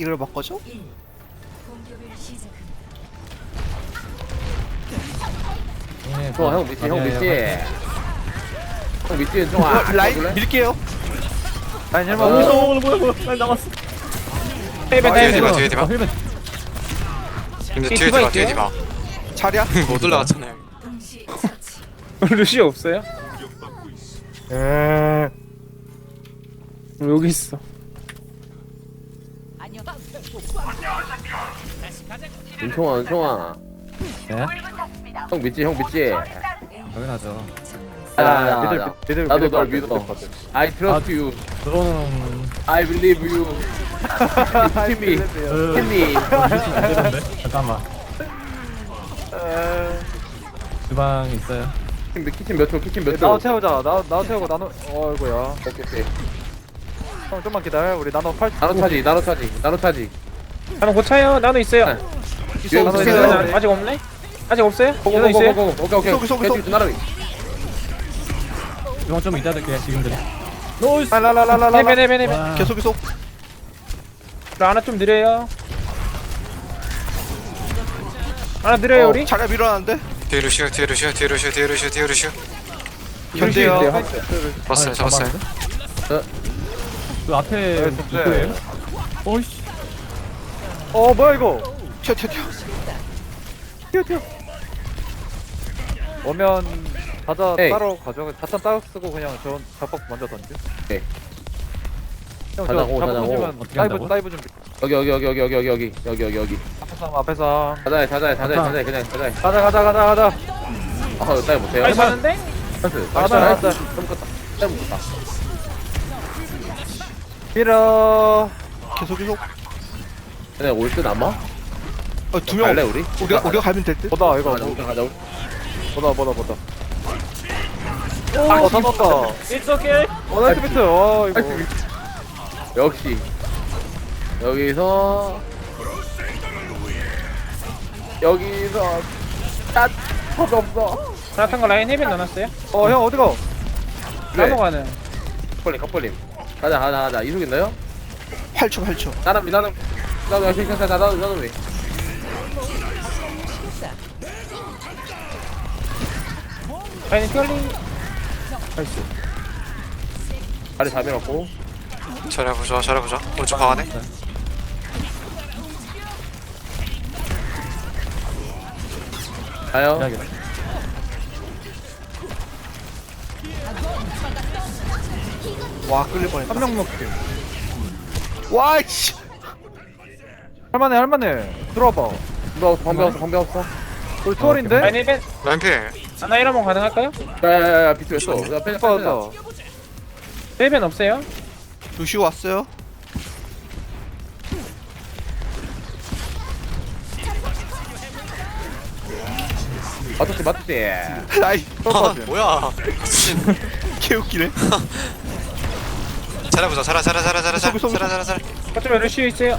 이걸 바꿔줘? 얘네 어, 형 밑에 형 아니야, 형 밑에 좀 아, 아, 라인 밀게요. 라인 힐 어. 어디 어, 뭐야 뭐야 라인 남았어 빼빼 아, 뒤에 빼빼. 뒤에 디바. 근데 뒤에 디바, 뒤에 디바. 자리야. 못 올라갔잖아요. 루시 없어요? 음, 여기 있어. 음, 은총아 은총아 네? 형 믿지 형 믿지 당연하죠. 아, 나, 나, 나도 널 믿어 I trust 아, you 저는 I believe you 힘이 힘이 어, 무슨 안 되는데? 잠깐만. 주방 있어요. 키친 몇초 키친 나도 채우자. 나, 나 채우고 나노. 어이구야. 오케이 오케이. 형 좀만 기다려. 우리 나노 8. 나노 차지 나노 차지 나노 차지 나는 고차요. 나도 있어요. 있어, 나도 있어요. 있어요. 나는 아직 없네? 아직 없어요? 나도 있어요. 고고고고 오케이 오케이 쏙, 쏙, 쏙. 개피 이건 좀 이따 될게요 지금들 노이스 네베 라라라라라 네베 네. 네, 네, 네 계속 계속 저 하나 좀 느려요. 하나 느려요 어, 우리. 자리야 밀어놨는데 뒤에 루시오 뒤에 루시오 뒤에 루시오 뒤에 루시오 뒤에 루시오 견제요 봤어요 아, 잡았어요 그 앞에 누구예요? 어이씨 어 뭐야 이거? 튀어 튀어 튀어. 튀어 오면 다자 에이. 따로 가져 자탄 따로 쓰고 그냥 저 잡박 먼저 던지. 네. 다다고 다다고? 다이브 준비. 여기 여기 여기 여기 여기 여기 여기 여기 여기 여기. 앞에 사람 앞에 사람. 자자해 자자해 자자해 아까. 자자해 그냥 자자해. 가자 가자 가자 가자. 아 이거 따위 못해요 나이스. 하는데? 찬스. 가자 나이스. 아, 가자 좀 껐다. 따위 못다. 밀어. 계속 계속. 얘네 올듯 아마? 어, 두 명. 갈래 우리? 우리가, 우리가 가면 될 듯? 보다 이거 가자 우리 가자 우리 보다 보다 보다. 아 잡았다. It's okay. 어 나이스 비트. 와 이거. 역시. 여기서 여기서 딱 턱 없어. 자탄거 라인 헤비 넣어놨어요. 어 형 어디가? 그래 네. 나노 가는. 컵볼링 컵볼링 가자 가자 가자. 이속 있나요? 8초 8초. 나름 미나름. 나도 열심히 쳤다 나도 나도 왜 아니 fjol링 나이스. 다리 다 밀었고. 잘해보자 잘해보자. 오른쪽 방안에. 네. 가요. 네, 와 끌릴 뻔했다. 한명 먹게. 와이씨. 할만해 할만해. 들어와봐. 너 방배 없어 방배 없어. 우리 투월인데? 라인 1벤? 나한테 하나 1화몽 가능할까요? 야야야 비트 왜 써? 빠졌다 1벤 없어요? 두시 왔어요? 맞췄지 맞췄지. 아이 뭐야. 개웃기네. 잘해보자. 잘해 잘해 잘해 잘해 속이, 속이, 잘해 잘해. 잘해 거점에 루시 있어요.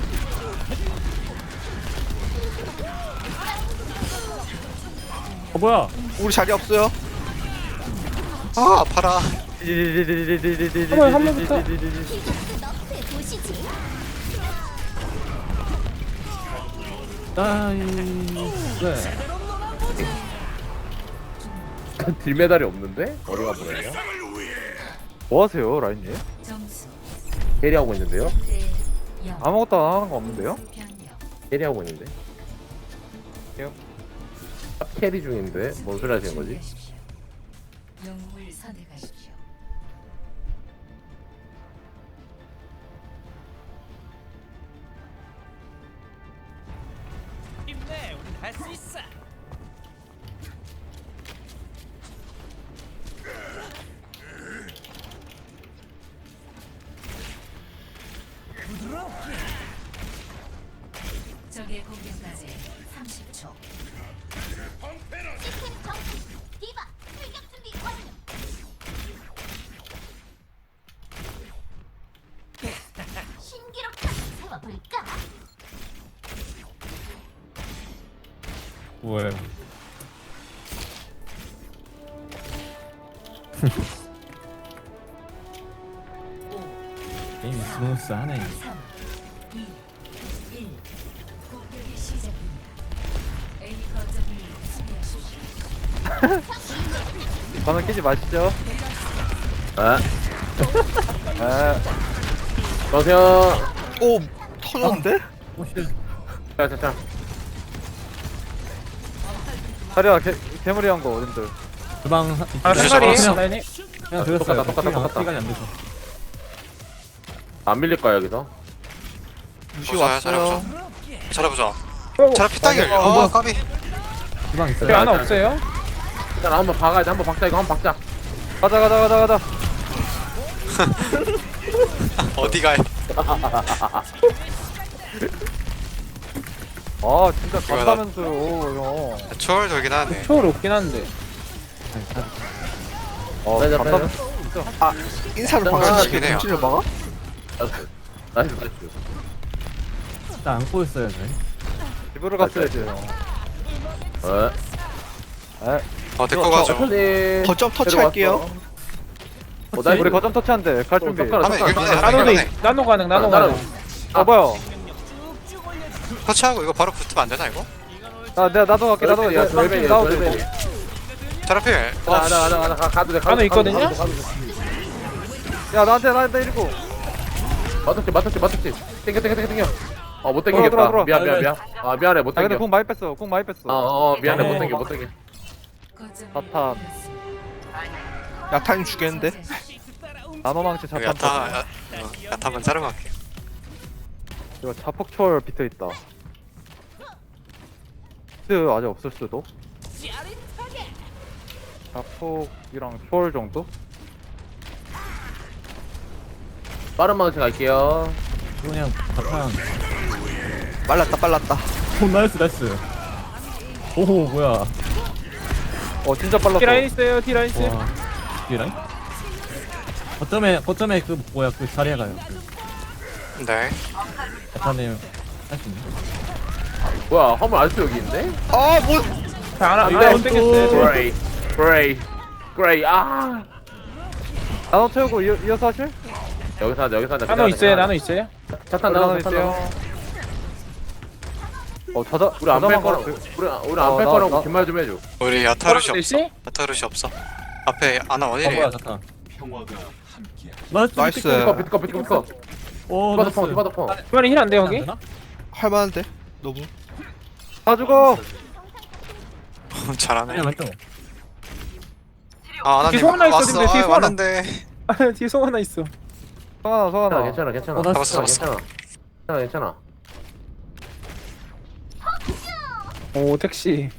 어 뭐야 우리 자리 없어요 아 아파라 한 번부터 나이스 딜메달이 없는데? 어디가 보내냐? 뭐 하세요 라인님? 점수 캐리하고 있는데요? 3대 0 아무것도 안 하는 거 없는데요? 변경 캐리하고 있는데? 캐리 중인데? 뭔 소리 하시는 거지? 적의 공격까지 30초. 뭐야? 게임 스무스 하네. 바나 깨지 마시죠. 아. 아. 아. 에, 여보세요. 오 터졌는데? 오실 자자자. 자리야 개, 괴물이 한 거 어딘들. 주방 아, 생각이? 그냥 들었어요. 똑같다, 똑같다, 시간이- 똑같다. 시간이 안 돼서. 안 밀릴 거야 여기서? 보자, 왔어요. 잘해보자. 잘해 피따길 어 까비. 주방 있어요? 하나 없어요? 일단 한번 박아야 돼 한번 박자 이거 한번 박자. 가자 가자 가자 가자. 어디 가 아 진짜 이거 나- 간다면서요 형. 초월 돌긴 하네 초월 없긴 한데. 어 빼자, 간다면. 인사를 아, 방치시게 그래요. 정신을 막아? 나이스 나이스 나이스 일단 안고 있어요 저희 집으로 갔어야지 형. 어 에, 어 데리고 가죠 거점 터치할게요. 어, 나이스. 우리 거점 터치한대. 갈 준비. 젓가락, 젓가락. 이길만해 하면 이길만해 나노 가능 나노 가능. 아 뭐야? 터치하고 이거 바로 붙으면 안 되나 이거? 아 내가 나도 갈게 나도 갈게. 야 나도 나도 갈게. 자라필 어 가자 가자 가- 가도 돼 가도 돼, 가도 돼, 가도 돼, 가도 돼. 야 나한테 나한테 이리고. 맞췄지 맞췄지 맞췄지 땡겨 땡겨 땡겨 땡겨 어못 들어와, 땡기겠다 들어와, 미안 미안 미안 아 미안해 못 아 근데 땡겨 공 많이 뺐어. 공 많이 뺐어. 어 어 미안해 못 어. 땡겨 못 땡겨 사탄. 야타임 주겠는데? 나노망치 여기 자탄. 야타 야- 어, 야타 한번 자르고 갈게 이거 자폭초월 비트 있다. 비트 아직 없을 수도. 자폭이랑 초월 정도? 빠른 방식 갈게요 이거 그냥 바탕 빨랐다 빨랐다. 오 나이스 나이스 오 뭐야 어 진짜 빨랐어. T라인 있어요 T라인 있어요 와 뒤라인? 거점에 거점에 그 뭐야 그 자리에 가요. 그 네. 야타님 할수 있네 뭐야 화물 아직도 여기 있네? 아 뭐? 하나 안 이거 돼, 못 또. 그레이 그레이 그레이 아! 나노 채우고 이어, 이어서 하실? 여기서 하자 여기서 하자. 나노 있어요 나노 있어요? 차탄 나노 있어요. 어 자자 우리 안뺄 자자만 거라고. 가- 우리 우리 어, 안뺄 나- 거라고 나- 긴말 좀 해줘. 우리 야타르시 없어. 시 야타르시 없어 앞에 아나 어 원일이에요 뭐야 잠깐 나이스 나이스. 비트커 비트커 비트커 오 디바더 나이스 펑 디바더 펑 이번에 힐안 돼요 거기? 되나? 할만한데? 너무. 다 죽어. 잘하네 그냥 왼쪽 아 아나님 뒤에 있어, 왔어 근데 뒤에 아, 송 하나. 왔는데 아 뒤에 송 하나 있어 성하나 성하나. 괜찮아 괜찮아 어, 괜찮아 나이스, 괜찮아 괜찮아 괜찮아 오 택시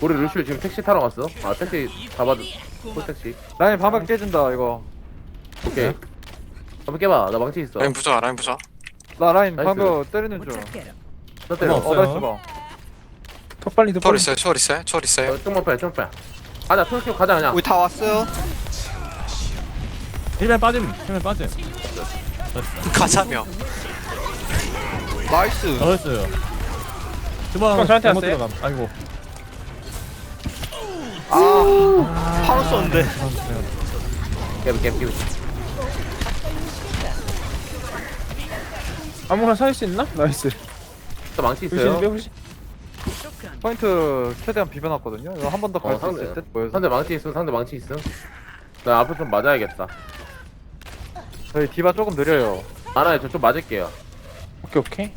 우리 루시오 지금 택시 타러 갔어. 아 택시 잡아줘. 콜 택시. 라인 반박 깨진다 이거. 오케이. 한번 깨봐. 나 망치 있어. 라인 부자 라인 부자 나 라인 나이스. 방금 때리는 중. 나 때려. 없어. 어 나이스 봐. 더 빨리 더 초월 빨리 있어요 초월 있어요 초월 있어요. 어, 좀만 빼 좀만 빼. 가자 투스ኪ 가자 그냥. 우리 다 왔어요. 힐맨 빠짐 힐맨 빠짐. 가자며. 나이스. 나이스. 주방 주방 저한테 잘못 왔어요? 들어감. 아이고 아 바로 썼는데. 깨비 깨비 깨비 아무거나 살 수 있나? 나이스 또 망치 있어요 배 훨씬 포인트 최대한 비벼놨거든요. 이거 한 번 더 갈 어, 수 있을 상대- 듯 보여서. 상대 망치 있어 상대 망치 있어 나 앞에 좀 맞아야겠다 저희 디바 조금 느려요. 아나야 저좀 맞을게요 오케이 오케이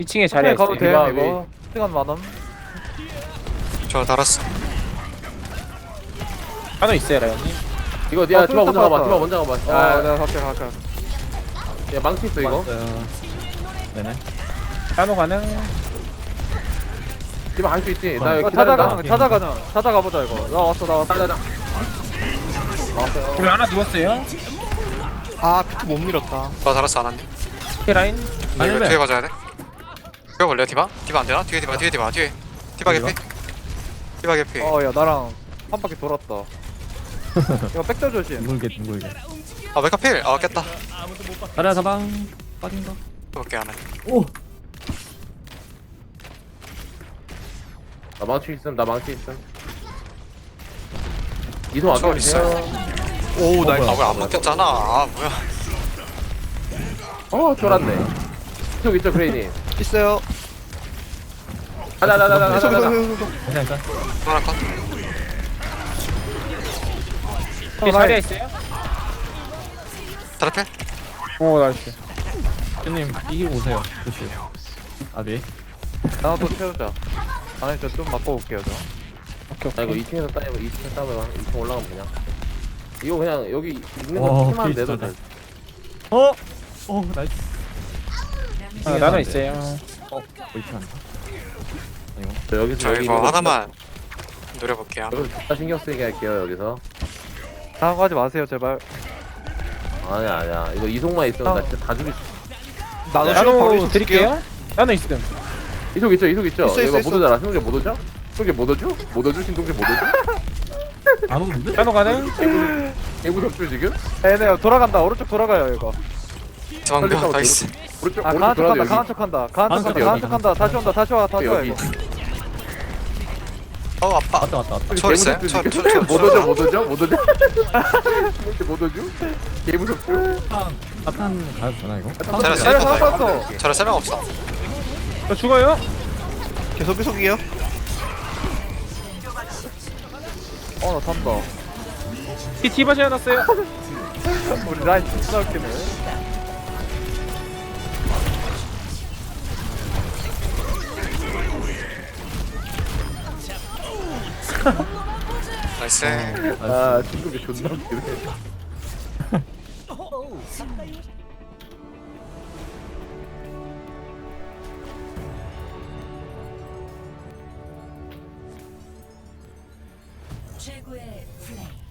2층에 자리에 가도 있어요 돼 디바 이거. 시간 많음. 저 달았어 나노 있어요 라인이 이거 어, 디바 먼저 가봐 디바. 먼저 가봐 어 아, 내가 갈게 갈게. 야 망치 있어 이거 맞았어요. 네네 나노 가능 디바 갈수 있지 나 어, 여기 찾아가 기다린다 찾아가자. 찾아가 보자 이거. 나 왔어 나 왔어. 찾아자 우리 하나 누웠어요 아 비트 못 밀었다. 나 달았어 아나님 오케이 라인 이거 아니면- 뒤에 가져야 돼 이거 걸려 디바? 디바 안 되나? 뒤에 디바 뒤에 디바 뒤에 디바 개피? 디바 개피. 어야 나랑 한 바퀴 돌았다. 이거 백도 조심. 둥글게 둥글게. 아 메카 필? 아 깼다. 자리야 사방. 빠진 거. 볼게 안해 오! 나 망치 있음 나 망치 있음. 이동 안 초월 있어요. 오 나이스. 아왜안 먹혔잖아. 아 뭐야. 어 쫄았네. 이쪽 있죠 그레이님. 있어요 가자 가자 가자 가자 가자 괜찮을까? 하나 컷 뒤에 자리에 있어요? 트래필 오 나이스 님 이기고 오세요. 조심. 아 네. 하나 더 채우자 아니 저좀 바꿔볼게요 저 오케이 아 이거 오케이 2층에서 따면 2층 따면 2층 올라가면 그냥 이거 그냥 여기 있는 와, 거 피만 내도 진짜. 돼 어? 어 나이스. 아, 나눠 있어요 어 이렇게 한다. 아이고. 저 여기서 저 여기 이거 있는 거 하나만 노려볼게요 여기서 진짜 신경 쓰이게 할게요 여기서 다음 거 하지 마세요 제발 아니야 아니야 이거 이속만 있으면 나 진짜 다 죽일 수 나도 시간 바로 나눠 있어 드릴게요 나눠 있음 이속 있죠 이속 있죠 있어, 이거 있어, 못 오잖아 신동재 못 오죠? 신동재 못 오죠? 못 오죠? 신동재 못 오죠? 안 오는데? 나눠 가능? 개구석줄 지금? 네네 돌아간다 오른쪽 돌아가요 이거 도망가 나이스 오른쪽 아 오른쪽 강한 척한다 강한 척한다 강한 척한다 척 강한. 척한다 다시 온다 다시 와 다시 와 여기 이거 어 아빠 왔다 왔다 왔다. 초월 있어요? 초월 지금? 초월 못 오죠? 못 오죠? 못 오죠? 못 오죠? 개구석줄 사탄 가도 되나 이거? 야 세명 살았어 자라 세명 없어 저 죽어요? 계속 계속이요 어나 탄다 뒤 디바 지어놨어요 우리 라인 존나 웃기네 나이스. 아 신동재 존나 웃기네. 최고의 플레이.